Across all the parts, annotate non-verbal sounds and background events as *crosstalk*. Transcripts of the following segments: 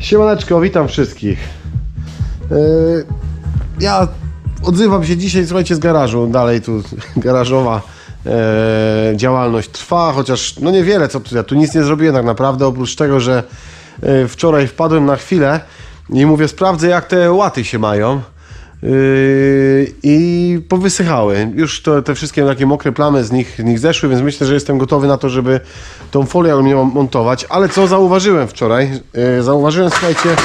Siemaneczko, witam wszystkich. Yy, ja odzywam się dzisiaj, słuchajcie, z garażu. Dalej tu *laughs* garażowa e, działalność trwa, chociaż no niewiele, co tu, ja tu nic nie zrobiłem tak naprawdę, oprócz tego, że e, wczoraj wpadłem na chwilę i mówię, sprawdzę jak te łaty się mają. Yy, I powysychały. Już to, te wszystkie takie mokre plamy z nich, nich zeszły, więc myślę, że jestem gotowy na to, żeby tą folię aluminiową montować. Ale co zauważyłem wczoraj? Yy, Zauważyłem, słuchajcie,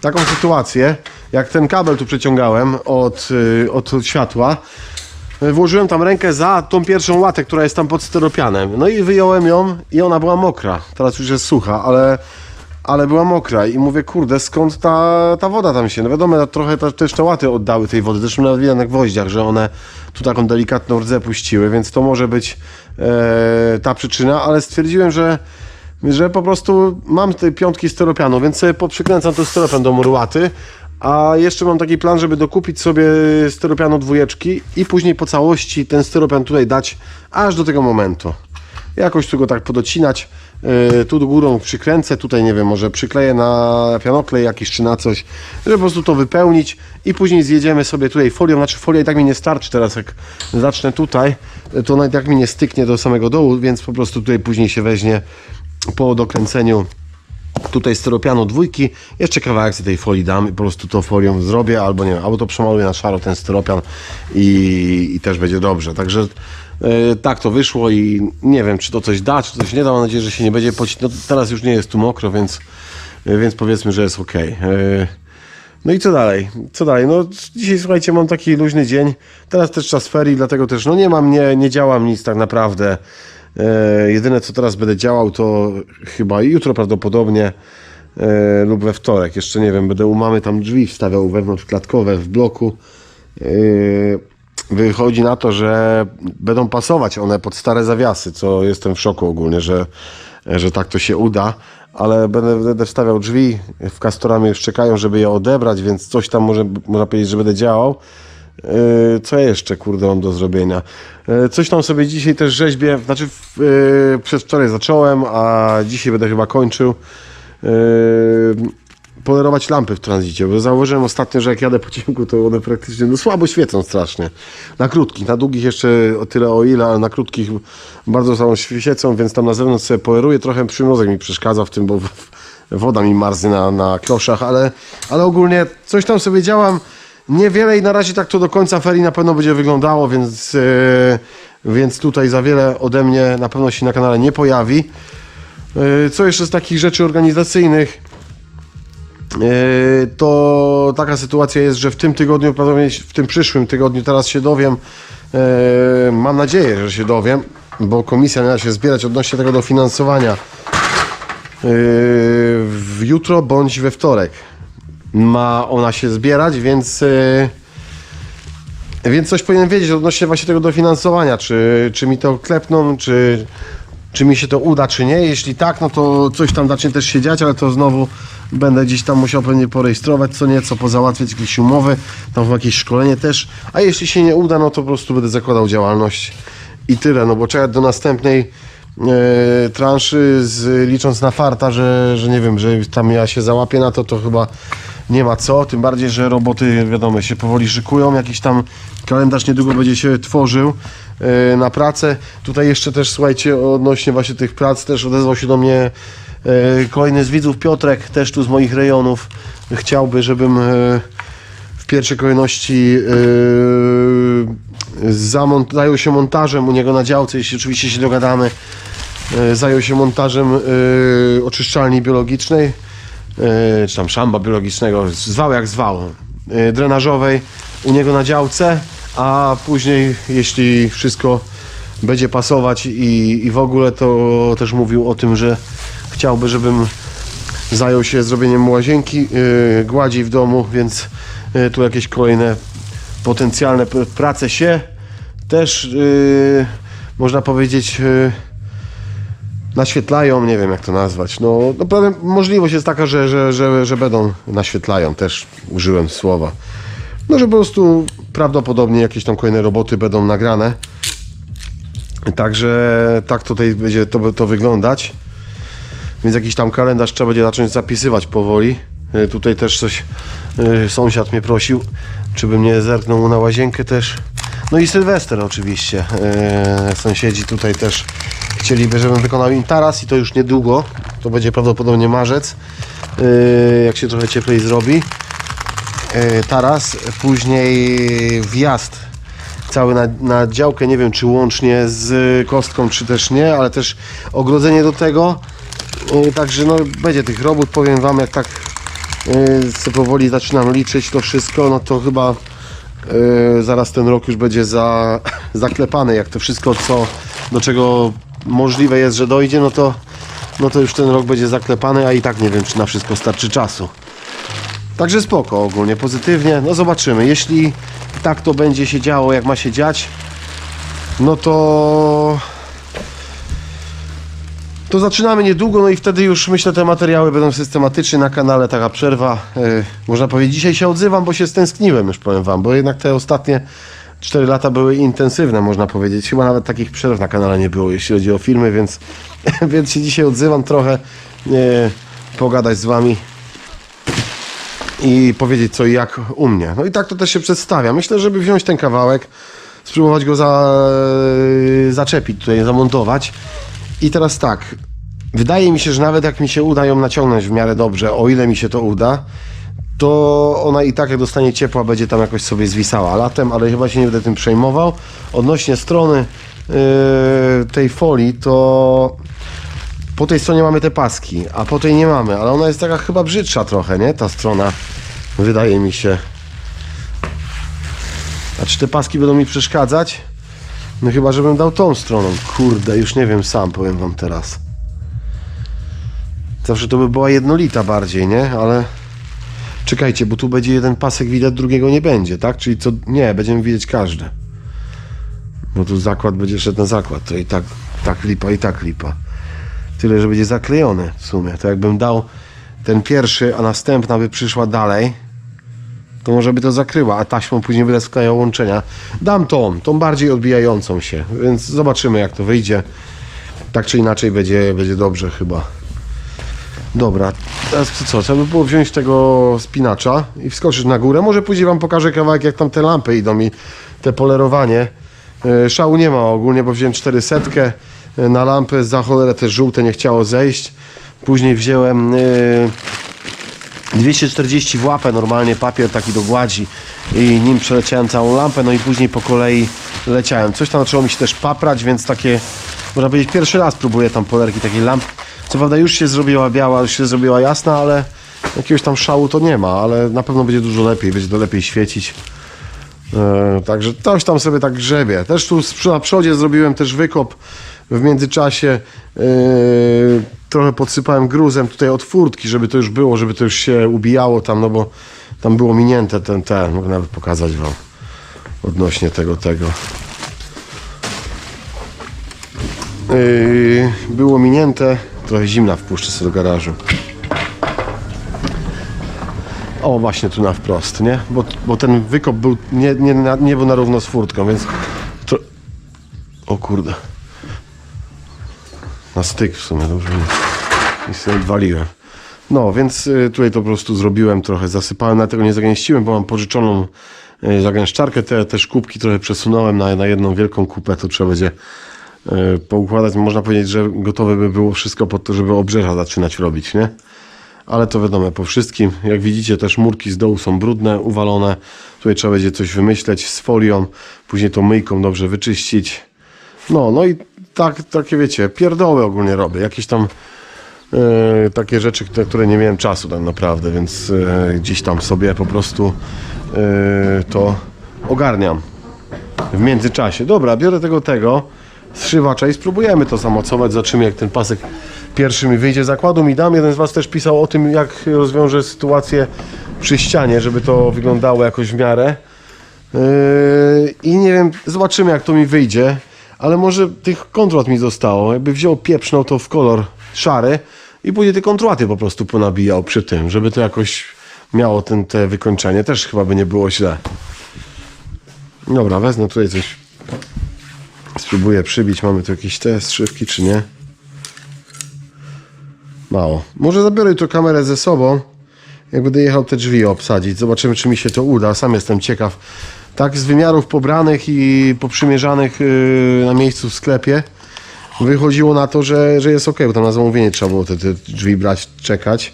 taką sytuację, jak ten kabel tu przeciągałem od, yy, od światła. Yy, Włożyłem tam rękę za tą pierwszą łatę, która jest tam pod styropianem. No i wyjąłem ją i ona była mokra. Teraz już jest sucha, ale ale była mokra i mówię, kurde, skąd ta, ta woda tam się? No wiadomo, trochę ta, też te łaty oddały tej wody, zresztą nawet widać na gwoździach, że one tu taką delikatną rdzę puściły, więc to może być e, ta przyczyna, ale stwierdziłem, że że po prostu mam te piątki styropianu, więc sobie poprzykręcam ten styropian do murłaty, a jeszcze mam taki plan, żeby dokupić sobie styropianu dwójeczki i później po całości ten styropian tutaj dać aż do tego momentu. Jakoś tu go tak podocinać, tu do górą przykręcę, tutaj nie wiem, może przykleję na pianoklej jakiś czy na coś, żeby po prostu to wypełnić i później zjedziemy sobie tutaj folią, znaczy folia i tak mi nie starczy teraz, jak zacznę tutaj, to nawet jak mi nie styknie do samego dołu, więc po prostu tutaj później się weźmie po dokręceniu tutaj styropianu dwójki, jeszcze kawałek tej folii dam i po prostu tą folią zrobię, albo nie wiem, albo to przemaluję na szaro ten styropian i, i też będzie dobrze. Także e, tak to wyszło i nie wiem, czy to coś da, czy coś nie da. Mam nadzieję, że się nie będzie pocić. No teraz już nie jest tu mokro, więc, e, więc powiedzmy, że jest ok. No i co dalej? Co dalej? No dzisiaj słuchajcie, mam taki luźny dzień. Teraz też czas ferii, dlatego też no nie mam, nie, nie działam nic tak naprawdę. E, jedyne co teraz będę działał to chyba jutro prawdopodobnie e, lub we wtorek. Jeszcze nie wiem, będę u mamy tam drzwi wstawiał wewnątrz klatkowe w bloku. E, wychodzi na to, że będą pasować one pod stare zawiasy, co jestem w szoku ogólnie, że, że tak to się uda. Ale będę, będę wstawiał drzwi, w kastorami już czekają, żeby je odebrać, więc coś tam może, można powiedzieć, że będę działał. Yy, Co jeszcze, kurde, mam do zrobienia? Yy, Coś tam sobie dzisiaj też rzeźbię, znaczy yy, przedwczoraj zacząłem, a dzisiaj będę chyba kończył. Yy, Polerować lampy w tranzycie, bo zauważyłem ostatnio, że jak jadę po ciemku, to one praktycznie no, słabo świecą strasznie. Na krótkich, na długich jeszcze o tyle o ile, ale na krótkich bardzo słabo świecą, więc tam na zewnątrz sobie poleruję. Trochę przymrozek mi przeszkadza w tym, bo woda mi marznie na, na kloszach, ale, ale ogólnie coś tam sobie działam. Niewiele i na razie tak to do końca ferii na pewno będzie wyglądało, więc, e, więc tutaj za wiele ode mnie na pewno się na kanale nie pojawi. E, Co jeszcze z takich rzeczy organizacyjnych? E, To taka sytuacja jest, że w tym tygodniu, prawdopodobnie w tym przyszłym tygodniu, teraz się dowiem, e, mam nadzieję, że się dowiem, bo komisja miała się zbierać odnośnie tego dofinansowania e, w jutro bądź we wtorek ma ona się zbierać, więc e, więc coś powinien wiedzieć odnośnie właśnie tego dofinansowania, czy, czy mi to klepną, czy, czy mi się to uda, czy nie. Jeśli tak, no to coś tam zacznie też się dziać, ale to znowu będę gdzieś tam musiał pewnie porejestrować co nieco, pozałatwiać jakieś umowy, tam jakieś szkolenie też. A jeśli się nie uda, no to po prostu będę zakładał działalność i tyle, no bo czekać do następnej e, transzy, z, licząc na farta, że, że nie wiem, że tam ja się załapię na to, to chyba nie ma co, tym bardziej, że roboty, wiadomo, się powoli szykują, jakiś tam kalendarz niedługo będzie się tworzył e, na pracę. Tutaj jeszcze też, słuchajcie, odnośnie właśnie tych prac, też odezwał się do mnie e, kolejny z widzów, Piotrek, też tu z moich rejonów, chciałby, żebym e, w pierwszej kolejności yy, zamont- zajął się montażem u niego na działce, jeśli oczywiście się dogadamy, yy, zajął się montażem yy, oczyszczalni biologicznej, yy, czy tam szamba biologicznego, zwał jak zwał, yy, drenażowej u niego na działce, a później, jeśli wszystko będzie pasować i, i w ogóle, to też mówił o tym, że chciałby, żebym zajął się zrobieniem łazienki, yy, gładzi w domu, więc tu jakieś kolejne potencjalne prace się też yy, można powiedzieć yy, naświetlają, nie wiem jak to nazwać. No, no możliwość jest taka, że, że, że, że będą naświetlają, też użyłem słowa. No, że po prostu prawdopodobnie jakieś tam kolejne roboty będą nagrane. Także tak tutaj będzie to, to wyglądać. Więc jakiś tam kalendarz trzeba będzie zacząć zapisywać powoli. Y, Tutaj też coś y, sąsiad mnie prosił, czy bym nie zerknął na łazienkę też. No i Sylwester oczywiście. Y, Sąsiedzi tutaj też chcieliby, żebym wykonał im taras i to już niedługo. To będzie prawdopodobnie marzec, y, jak się trochę cieplej zrobi. Y, Taras, później wjazd cały na, na działkę, nie wiem czy łącznie z kostką, czy też nie, ale też ogrodzenie do tego. Yy, Także no, będzie tych robót, powiem Wam, jak tak yy, powoli zaczynam liczyć to wszystko, no to chyba yy, zaraz ten rok już będzie za, *laughs* zaklepany, jak to wszystko, co, do czego możliwe jest, że dojdzie, no to, no to już ten rok będzie zaklepany, a i tak nie wiem, czy na wszystko starczy czasu. Także spoko ogólnie, pozytywnie. No zobaczymy. Jeśli tak to będzie się działo, jak ma się dziać, no to to zaczynamy niedługo, no i wtedy już myślę te materiały będą systematyczne na kanale, taka przerwa. Yy, można powiedzieć, dzisiaj się odzywam, bo się stęskniłem już powiem wam, bo jednak te ostatnie 4 lata były intensywne, można powiedzieć. Chyba nawet takich przerw na kanale nie było, jeśli chodzi o filmy, więc, *laughs* więc się dzisiaj odzywam trochę, yy, pogadać z wami i powiedzieć co i jak u mnie. No i tak to też się przedstawia. Myślę, żeby wziąć ten kawałek, spróbować go za, zaczepić tutaj, zamontować. I teraz tak, wydaje mi się, że nawet jak mi się uda ją naciągnąć w miarę dobrze, o ile mi się to uda, to ona i tak jak dostanie ciepła, będzie tam jakoś sobie zwisała latem, ale chyba się nie będę tym przejmował. Odnośnie strony yy, tej folii, to po tej stronie mamy te paski, a po tej nie mamy, ale ona jest taka chyba brzydsza trochę, nie? Ta strona, wydaje mi się. A czy te paski będą mi przeszkadzać? No chyba, żebym dał tą stroną. Kurde, już nie wiem sam, powiem wam teraz. Zawsze to by była jednolita bardziej, nie? Ale... Czekajcie, bo tu będzie jeden pasek widać, drugiego nie będzie, tak? Czyli co... Nie, będziemy widzieć każdy. Bo tu zakład będzie szedł na zakład, to i tak, tak lipa, i tak lipa. Tyle, że będzie zaklejony w sumie. To jakbym dał ten pierwszy, a następna by przyszła dalej, to może by to zakryła, a taśmą później będę łączenia. Dam tą, tą bardziej odbijającą się, więc zobaczymy jak to wyjdzie. Tak czy inaczej będzie, będzie dobrze chyba. Dobra, teraz co? Trzeba by było wziąć tego spinacza i wskoczyć na górę. Może później wam pokażę kawałek jak tam te lampy idą i te polerowanie. E, Szału nie ma ogólnie, bo wziąłem 400 e, na lampy, za cholerę też żółte nie chciało zejść. Później wziąłem e, 240 w łapę, normalnie papier taki do gładzi i nim przeleciałem całą lampę, no i później po kolei leciałem. Coś tam zaczęło mi się też paprać, więc takie, można powiedzieć, pierwszy raz próbuję tam polerki takiej lamp. Co prawda już się zrobiła biała, już się zrobiła jasna, ale jakiegoś tam szału to nie ma, ale na pewno będzie dużo lepiej, będzie to lepiej świecić. E, Także coś tam sobie tak grzebie. Też tu na przodzie zrobiłem też wykop w międzyczasie. e, trochę podsypałem gruzem tutaj od furtki, żeby to już było, żeby to już się ubijało tam, no bo tam było minięte ten, ten, mogę nawet pokazać wam odnośnie tego, tego. Yy, było minięte, trochę zimna wpuszczę sobie do garażu. O, właśnie tu na wprost, nie? Bo, bo ten wykop był, nie, nie, nie był na równo z furtką, więc... Tro... O kurde. Na styk w sumie, dobrze i sobie odwaliłem. No, więc y, tutaj to po prostu zrobiłem trochę, zasypałem, na tego nie zagęściłem, bo mam pożyczoną y, zagęszczarkę, te, te szkółki trochę przesunąłem na, na jedną wielką kupę, to trzeba będzie y, poukładać. Można powiedzieć, że gotowe by było wszystko pod to, żeby obrzeża zaczynać robić, nie? ale to wiadomo, po wszystkim. Jak widzicie, też murki z dołu są brudne, uwalone. Tutaj trzeba będzie coś wymyśleć z folią, później tą myjką dobrze wyczyścić. No, no i tak, takie wiecie, pierdoły ogólnie robię. Jakieś tam e, takie rzeczy, na które nie miałem czasu tak naprawdę, więc e, gdzieś tam sobie po prostu e, to ogarniam w międzyczasie. Dobra, biorę tego tego zszywacza i spróbujemy to zamocować, zobaczymy jak ten pasek pierwszy mi wyjdzie. Zakładu mi dam, jeden z Was też pisał o tym, jak rozwiążę sytuację przy ścianie, żeby to wyglądało jakoś w miarę. Yy, I nie wiem, zobaczymy jak to mi wyjdzie, ale może tych kontrot mi zostało. Jakby wziął pieprznął to w kolor szary i później te kontrolaty po prostu ponabijał przy tym, żeby to jakoś miało ten, te wykończenie. Też chyba by nie było źle. Dobra, wezmę tutaj coś. Spróbuję przybić. Mamy tu jakieś te strzywki, czy nie? Mało. Może zabiorę tu kamerę ze sobą jak będę jechał te drzwi obsadzić. Zobaczymy, czy mi się to uda. Sam jestem ciekaw. Tak z wymiarów pobranych i poprzymierzanych yy, na miejscu w sklepie wychodziło na to, że, że jest ok, bo tam na zamówienie trzeba było te, te drzwi brać, czekać.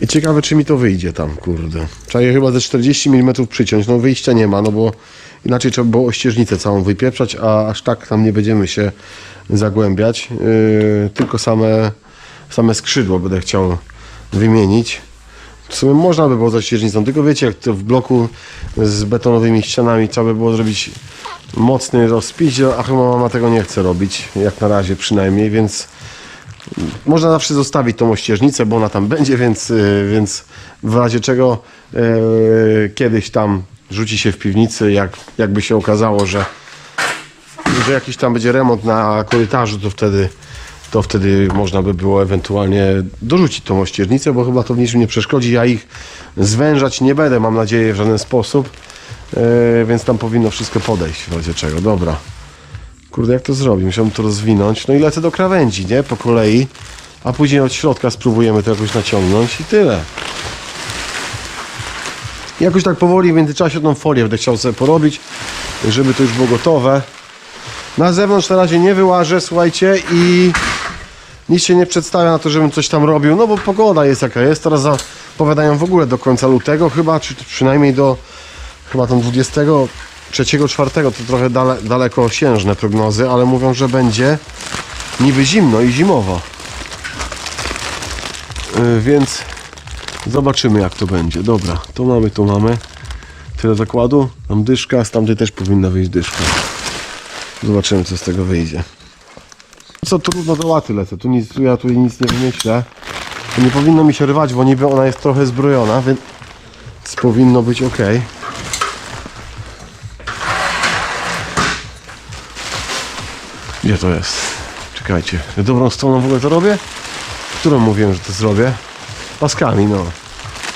I ciekawe, czy mi to wyjdzie tam, kurde. Trzeba je chyba ze 40 mm przyciąć. No wyjścia nie ma, no bo inaczej trzeba było ościeżnicę całą wypieprzać, a aż tak tam nie będziemy się zagłębiać. Yy, tylko same, same skrzydło będę chciał wymienić. W sumie można by było z ościeżnicą, tylko wiecie, jak to w bloku z betonowymi ścianami trzeba by było zrobić mocny rozpić, a chyba mama tego nie chce robić, jak na razie przynajmniej, więc można zawsze zostawić tą ościeżnicę, bo ona tam *laughs* będzie, więc, yy, więc w razie czego yy, kiedyś tam rzuci się w piwnicy, jak, jakby się okazało, że, że jakiś tam będzie remont na korytarzu, to wtedy, to wtedy można by było ewentualnie dorzucić tą ościeżnicę, bo chyba to w niczym nie przeszkodzi. Ja ich zwężać nie będę, mam nadzieję, w żaden sposób, yy, więc tam powinno wszystko podejść w razie czego. Dobra. Kurde, jak to zrobić? Musiałbym to rozwinąć. No i lecę do krawędzi, nie? Po kolei. A później od środka spróbujemy to jakoś naciągnąć i tyle. Jakoś tak powoli w międzyczasie tą folię będę chciał sobie porobić, żeby to już było gotowe. Na zewnątrz na razie nie wyłażę, słuchajcie, i nic się nie przedstawia na to, żebym coś tam robił, no bo pogoda jest jaka jest. Teraz zapowiadają w ogóle do końca lutego chyba, czy przynajmniej do chyba tam 23, 4 to trochę dale, dalekosiężne prognozy, ale mówią, że będzie niby zimno i zimowo. Yy, więc zobaczymy jak to będzie. Dobra, to mamy, to mamy. Tyle zakładu, tam dyszka, z tamtej też powinna wyjść dyszka. Zobaczymy co z tego wyjdzie. Co trudno do łaty lecę, tu nic, tu ja tu nic nie wymyślę. Nie powinno mi się rwać, bo niby ona jest trochę zbrojona, więc powinno być ok. Gdzie to jest? Czekajcie, dobrą stroną w ogóle to robię? Którą mówiłem, że to zrobię? Paskami, no.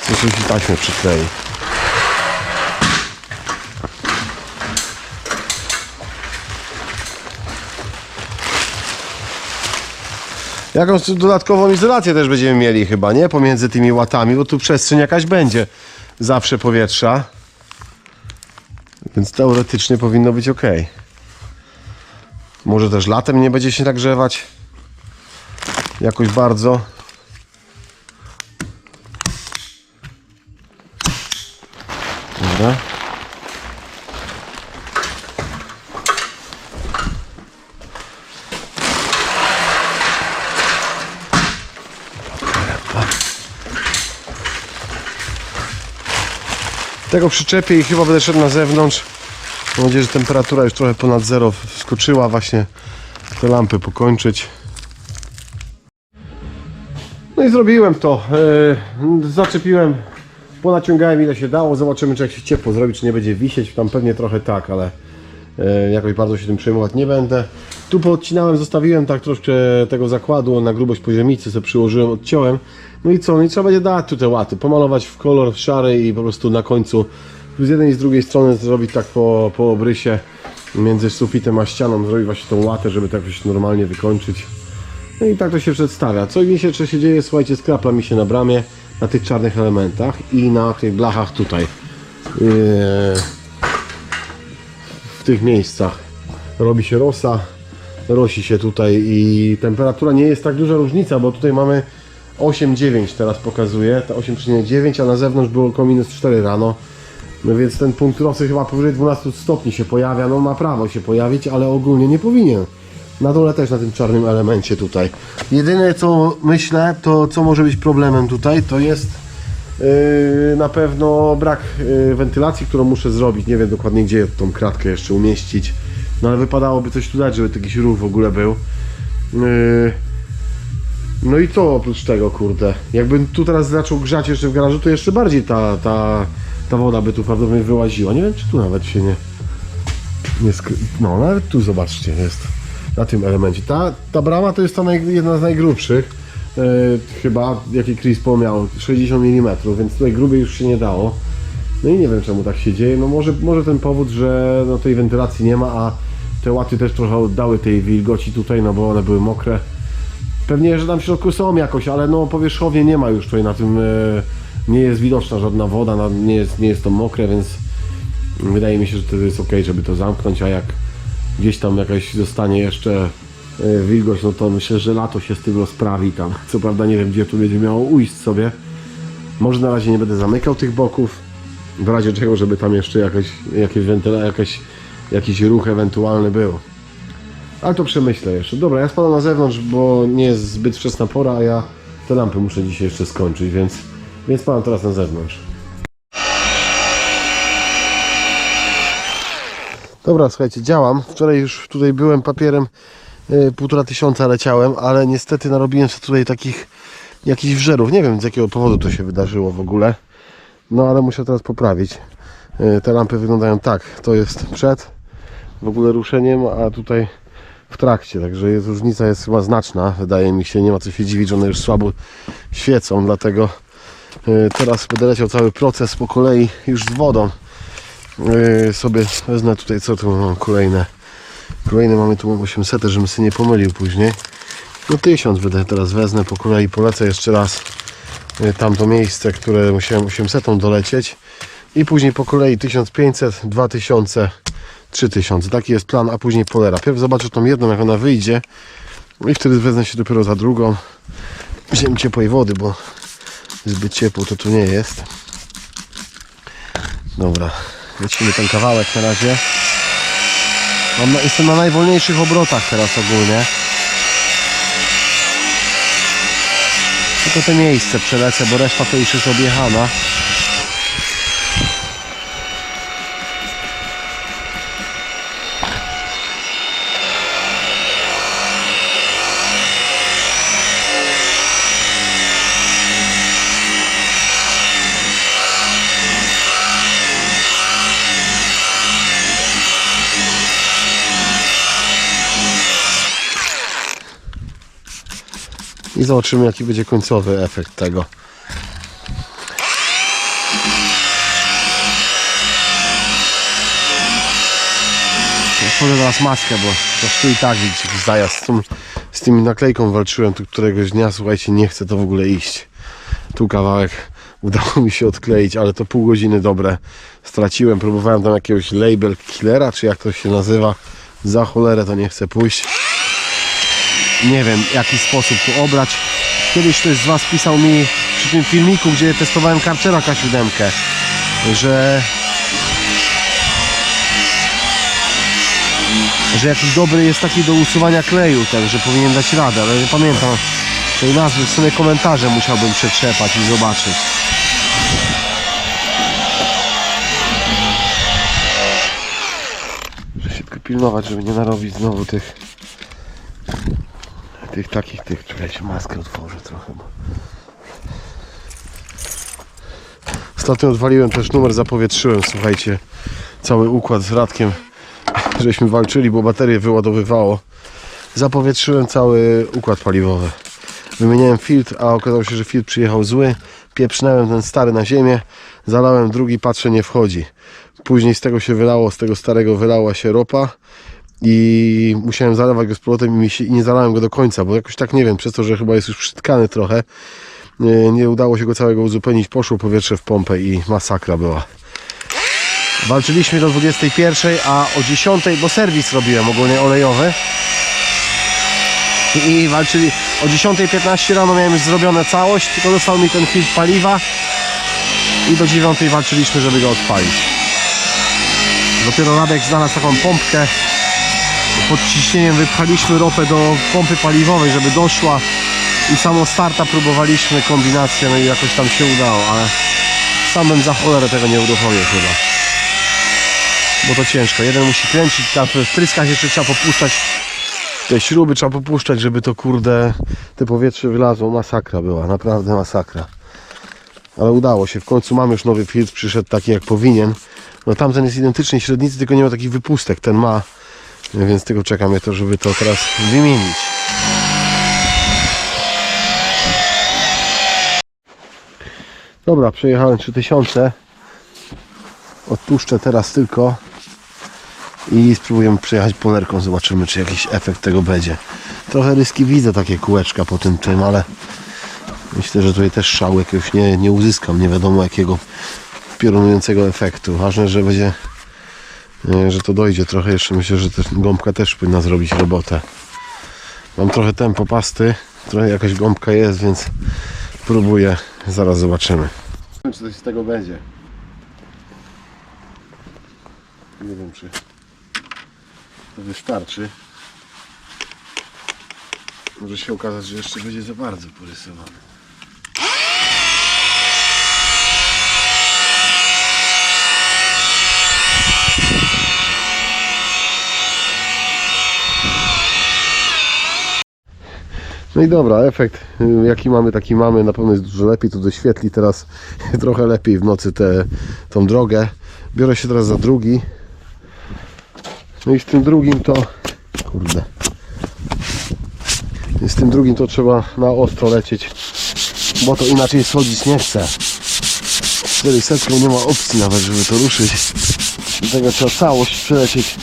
Coś już i taśmę przyklei. Jakąś dodatkową izolację też będziemy mieli chyba, nie? Pomiędzy tymi łatami, bo tu przestrzeń jakaś będzie. Zawsze powietrza. Więc teoretycznie powinno być ok. Może też latem nie będzie się nagrzewać. Jakoś bardzo. Dobra. Tego przyczepię i chyba będę szedł na zewnątrz. Mam nadzieję, że temperatura już trochę ponad zero wskoczyła. Właśnie te lampy pokończyć. No i zrobiłem to. Yy, zaczepiłem, ponaciągałem ile się dało. Zobaczymy, czy jak się ciepło zrobi, czy nie będzie wisieć. Tam pewnie trochę tak, ale yy, jakoś bardzo się tym przejmować nie będę. Tu poodcinałem, zostawiłem tak troszkę tego zakładu na grubość poziemicy, sobie przyłożyłem, odciąłem. No i co? No i trzeba będzie dać tu te łaty, pomalować w kolor szary i po prostu na końcu z jednej i z drugiej strony zrobić tak po, po obrysie między sufitem a ścianą, zrobić właśnie tą łatę, żeby tak jakoś normalnie wykończyć. No i tak to się przedstawia. Co mi się, czy się dzieje, słuchajcie, skrapla mi się na bramie, na tych czarnych elementach i na tych blachach tutaj. Yy, w tych miejscach robi się rosa, rosi się tutaj i temperatura nie jest tak duża różnica, bo tutaj mamy 8,9 teraz pokazuje, to 8,9, a na zewnątrz było około minus 4 rano. No więc ten punkt rosy chyba powyżej 12 stopni się pojawia, no ma prawo się pojawić, ale ogólnie nie powinien. Na dole też na tym czarnym elemencie tutaj. Jedyne co myślę, to co może być problemem tutaj, to jest yy, na pewno brak yy, wentylacji, którą muszę zrobić. Nie wiem dokładnie gdzie tą kratkę jeszcze umieścić. No ale wypadałoby coś tu dać, żeby jakiś ruch w ogóle był. Yy, no i co oprócz tego, kurde? Jakbym tu teraz zaczął grzać jeszcze w garażu, to jeszcze bardziej ta, ta, ta woda by tu prawdopodobnie wyłaziła. Nie wiem, czy tu nawet się nie... nie skry... No, nawet tu zobaczcie, jest na tym elemencie. Ta, ta brama to jest ta naj, jedna z najgrubszych, e, chyba, jakie Crispo miał, 60 mm, więc tutaj grubiej już się nie dało. No i nie wiem, czemu tak się dzieje. No może, może ten powód, że no, tej wentylacji nie ma, a te łaty też trochę oddały tej wilgoci tutaj, no bo one były mokre. Pewnie, że tam w środku są jakoś, ale no powierzchownie nie ma już tutaj na tym, e, nie jest widoczna żadna woda, nie jest, nie jest to mokre, więc wydaje mi się, że to jest ok, żeby to zamknąć, a jak gdzieś tam jakaś zostanie jeszcze e, wilgoć, no to myślę, że lato się z tym rozprawi tam. Co prawda nie wiem, gdzie tu będzie miało ujść sobie. Może na razie nie będę zamykał tych boków, w razie czego, żeby tam jeszcze jakaś, jakieś wentyla, jakaś, jakiś ruch ewentualny był. Ale to przemyślę jeszcze. Dobra, ja spadam na zewnątrz, bo nie jest zbyt wczesna pora, a ja te lampy muszę dzisiaj jeszcze skończyć, więc, więc spadam teraz na zewnątrz. Dobra, słuchajcie, działam. Wczoraj już tutaj byłem papierem y, półtora tysiąca leciałem, ale niestety narobiłem sobie tutaj takich jakichś wżerów. Nie wiem z jakiego powodu to się wydarzyło w ogóle. No ale muszę teraz poprawić. Y, te lampy wyglądają tak. To jest przed w ogóle ruszeniem, a tutaj w trakcie. Także jest, różnica jest chyba znaczna. Wydaje mi się, nie ma co się dziwić, że one już słabo świecą. Dlatego y, teraz będę leciał cały proces po kolei już z wodą. Yy, sobie wezmę tutaj, co tu mam kolejne. Kolejne mamy tu 800, żebym sobie nie pomylił później. No 1000 będę teraz wezmę po kolei, polecę jeszcze raz yy, tamto miejsce, które musiałem 800 dolecieć. I później po kolei 1500, 2000, 3000. Taki jest plan, a później polera. Pierw zobaczę tą jedną, jak ona wyjdzie. I wtedy wezmę się dopiero za drugą. Wziąłem ciepłej wody, bo zbyt ciepło to tu nie jest. Dobra, lecimy ten kawałek na razie. Mam na, jestem na najwolniejszych obrotach teraz ogólnie. Tylko te miejsce przelecę, bo reszta to już jest objechana. I zobaczymy jaki będzie końcowy efekt tego. Otworzę teraz maskę, bo to tu i tak widzicie zajazd. Z, tym, z tymi naklejką walczyłem tu któregoś dnia, słuchajcie, nie chce to w ogóle iść. Tu kawałek *laughs* udało mi się odkleić, ale to pół godziny dobre straciłem. Próbowałem tam jakiegoś label killera, czy jak to się nazywa. Za cholerę to nie chcę pójść nie wiem jaki sposób tu obrać. Kiedyś ktoś z Was pisał mi przy tym filmiku, gdzie testowałem Karchera K7, że że jakiś dobry jest taki do usuwania kleju ten, że powinien dać radę, ale nie pamiętam tej nazwy, w sumie komentarze musiałbym przetrzepać i zobaczyć. Muszę się tylko pilnować, żeby nie narobić znowu tych tych takich, tych, które się maskę otworzę trochę. Bo... Ostatnio odwaliłem też numer, zapowietrzyłem, słuchajcie, cały układ z Radkiem, *laughs* żeśmy walczyli, bo baterię wyładowywało. Zapowietrzyłem cały układ paliwowy. Wymieniałem filtr, a okazało się, że filtr przyjechał zły. Pieprznąłem ten stary na ziemię, zalałem drugi, patrzę, nie wchodzi. Później z tego się wylało, z tego starego wylała się ropa i musiałem zalewać go z powrotem i, się, i nie zalałem go do końca, bo jakoś tak nie wiem, przez to, że chyba jest już przytkany trochę, nie, nie udało się go całego uzupełnić, poszło powietrze w pompę i masakra była. Walczyliśmy do 21, a o 10, bo serwis robiłem ogólnie olejowy i walczyli o 10.15 rano miałem już zrobione całość, tylko został mi ten filtr paliwa i do 9 walczyliśmy, żeby go odpalić. Dopiero Radek znalazł taką pompkę pod ciśnieniem wypchaliśmy ropę do pompy paliwowej, żeby doszła i samo starta próbowaliśmy kombinację, no i jakoś tam się udało, ale sam bym za cholerę tego nie uruchomił chyba. Bo to ciężko. Jeden musi kręcić, tam w tryskach jeszcze trzeba popuszczać te śruby, trzeba popuszczać, żeby to kurde, te powietrze wylazło. Masakra była, naprawdę masakra. Ale udało się, w końcu mam już nowy filtr, przyszedł taki jak powinien. No tamten jest identyczny średnicy, tylko nie ma takich wypustek, ten ma więc tylko czekam na to, żeby to teraz wymienić. Dobra, przejechałem 3000. Odpuszczę teraz tylko i spróbujemy przejechać polerką. Zobaczymy, czy jakiś efekt tego będzie. Trochę ryski widzę takie kółeczka po tym tym, ale myślę, że tutaj też szału jakiegoś nie, nie uzyskam, nie wiadomo jakiego piorunującego efektu. Ważne, że będzie, że to dojdzie trochę jeszcze. Myślę, że też gąbka też powinna zrobić robotę. Mam trochę tempo pasty, trochę jakaś gąbka jest, więc próbuję. Zaraz zobaczymy. Nie wiem, czy coś z tego będzie. Nie wiem, czy to wystarczy. Może się okazać, że jeszcze będzie za bardzo porysowane. No i dobra, efekt y, jaki mamy, taki mamy. Na pewno jest dużo lepiej, to doświetli teraz *laughs* trochę lepiej w nocy tę tą drogę. Biorę się teraz za drugi. No i z tym drugim to... Kurde. I z tym drugim to trzeba na ostro lecieć, bo to inaczej schodzić nie chce. 400 nie ma opcji nawet, żeby to ruszyć. Dlatego trzeba całość przelecieć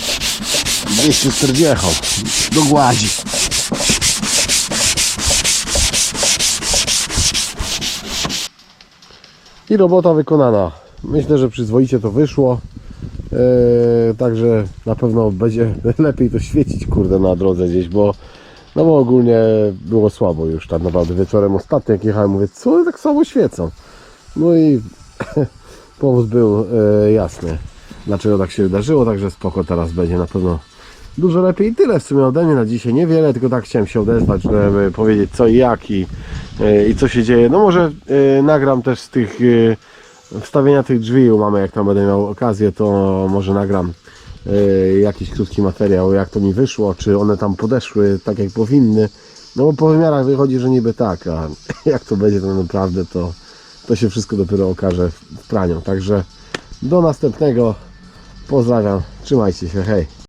240 do gładzi. I robota wykonana. Myślę, że przyzwoicie to wyszło. Eee, także na pewno będzie *laughs* lepiej to świecić kurde na drodze gdzieś, bo no bo ogólnie było słabo już tak naprawdę wieczorem ostatnio jak jechałem mówię, co tak słabo świecą. No i *laughs* powód był e, jasny, dlaczego tak się wydarzyło, także spoko teraz będzie na pewno dużo lepiej. I tyle w sumie ode mnie na dzisiaj. Niewiele, tylko tak chciałem się odezwać, żeby powiedzieć co i jak i, e, i co się dzieje. No może e, nagram też z tych e, wstawienia tych drzwi u mamy, jak tam będę miał okazję, to może nagram jakiś krótki materiał, jak to mi wyszło, czy one tam podeszły tak jak powinny. No bo po wymiarach wychodzi, że niby tak, a *laughs* jak to będzie to naprawdę, to, to się wszystko dopiero okaże w praniu. Także do następnego. Pozdrawiam. Trzymajcie się. Hej.